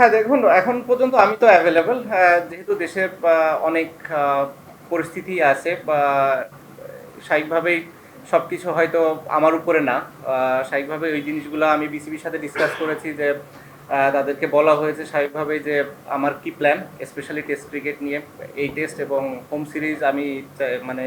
হ্যাঁ দেখুন, এখন পর্যন্ত আমি তো অ্যাভেলেবল যেহেতু দেশে অনেক পরিস্থিতি আছে, বা স্বাভাবিকভাবেই সব কিছু হয়তো আমার উপরে না। স্বাভাবিকভাবে ওই জিনিসগুলো আমি বিসিবির সাথে ডিসকাস করেছি যে তাদেরকে বলা হয়েছে স্বাভাবিকভাবে যে, আমার কি প্ল্যান স্পেশালি টেস্ট ক্রিকেট নিয়ে। এই টেস্ট এবং হোম সিরিজ আমি মানে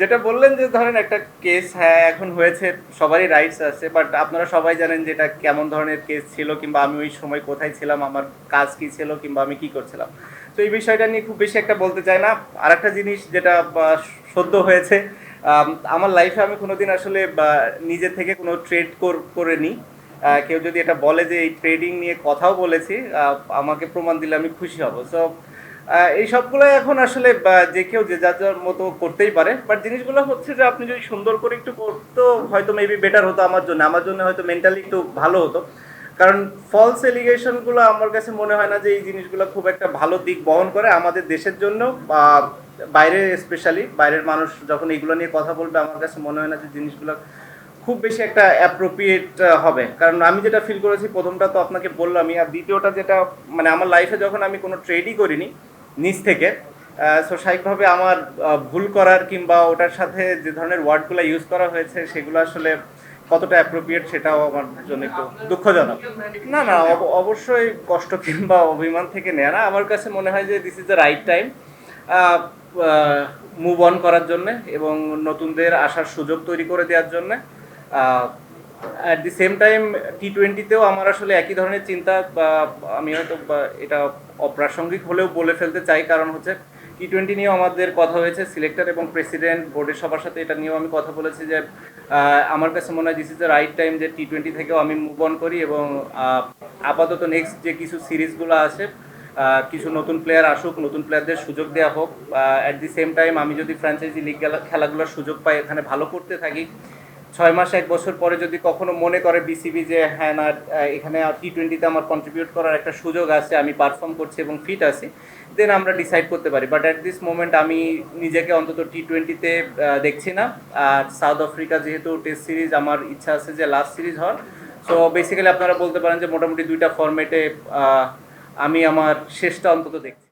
যেটা বললেন যে ধরেন একটা কেস হ্যাঁ এখন হয়েছে, সবারই রাইটস আছে বাট আপনারা সবাই জানেন যে এটা কেমন ধরনের কেস ছিল কিংবা আমি ওই সময় কোথায় ছিলাম, আমার কাজ কি ছিল কিংবা আমি কি করছিলাম। তো এই বিষয়টা নিয়ে খুব বেশি একটা বলতে চাই না। আর একটা জিনিস যেটা সদ্য হয়েছে আমার লাইফে আমি কোনোদিন আসলে নিজে থেকে কোনো ট্রেড করে নিই কেউ যদি এটা বলে যে এই ট্রেডিং নিয়ে কথাও বলেছি আমাকে প্রমাণ দিলে আমি খুশি হব। সো এই সবগুলো এখন আসলে যে কেউ যে যার যার মতো করতেই পারে। বাট জিনিসগুলো হচ্ছে যে আপনি যদি সুন্দর করে একটু করতো, হয়তো মেবি বেটার হতো আমার জন্য। আমার জন্য হয়তো মেন্টালি একটু ভালো হতো। কারণ ফলস এলিগেশনগুলো আমার কাছে মনে হয় না যে এই জিনিসগুলো খুব একটা ভালো দিক বহন করে। আমাদের দেশের জন্য, বা বাইরে স্পেশালি বাইরের মানুষ যখন এগুলো নিয়ে কথা বলবে, আমার কাছে মনে হয় না যে জিনিসগুলো খুব বেশি একটা অ্যাপ্রোপ্রিয়েট হবে। কারণ আমি যেটা ফিল করেছি, প্রথমটা তো আপনাকে বললামই, আর দ্বিতীয়টা যেটা মানে আমার লাইফে যখন আমি কোনো ট্রেডই করিনি নিজ থেকে। সো স্বাভাবিকভাবে আমার ভুল করার কিংবা ওটার সাথে যে ধরনের ওয়ার্ডগুলো ইউজ করা হয়েছে, সেগুলো আসলে কতটা অ্যাপ্রোপ্রিয়েট সেটাও আমার জন্য একটু দুঃখজনক। না না, অব- অবশ্যই কষ্ট কিংবা অভিমান থেকে নেয় না। আমার কাছে মনে হয় যে this is the right time move on করার জন্যে এবং নতুনদের আসার সুযোগ তৈরি করে দেওয়ার জন্য at the same time T টোয়েন্টিতেও আমার আসলে একই ধরনের চিন্তা বা আমি হয়তো এটা অপ্রাসঙ্গিক হলেও বলে ফেলতে চাই। কারণ হচ্ছে টি টোয়েন্টি নিয়েও আমাদের কথা হয়েছে সিলেক্টর এবং প্রেসিডেন্ট বোর্ডের সবার সাথে এটা নিয়েও আমি কথা বলেছি যে আমার কাছে মনে হয় this is the right time যে টি টোয়েন্টি থেকেও আমি মুভ অন করি এবং আপাতত নেক্সট যে কিছু সিরিজগুলো আছে কিছু নতুন প্লেয়ার আসুক, নতুন প্লেয়ারদের সুযোগ দেওয়া হোক অ্যাট দি সেম টাইম আমি যদি ফ্র্যাঞ্চাইজি লিগ খেলাগুলোর সুযোগ পাই, এখানে ভালো করতে থাকি ছয় মাস, এক বছর পরে যদি কখনো মনে করে বিসিবি যে হ্যাঁ না এখানে টি টোয়েন্টিতে আমার কন্ট্রিবিউট করার একটা সুযোগ আছে, আমি পারফর্ম করছি এবং ফিট আছি দেন আমরা ডিসাইড করতে পারি। বাট অ্যাট দিস মোমেন্ট আমি নিজেকে অন্তত টি টোয়েন্টিতে দেখছি না। আর সাউথ আফ্রিকা যেহেতু টেস্ট সিরিজ আমার ইচ্ছা আছে যে লাস্ট সিরিজ হওয়ার। সো বেসিক্যালি আপনারা বলতে পারেন যে মোটামুটি দুইটা ফরম্যাটে আমি আমার শেষটা অন্তত দেখছি।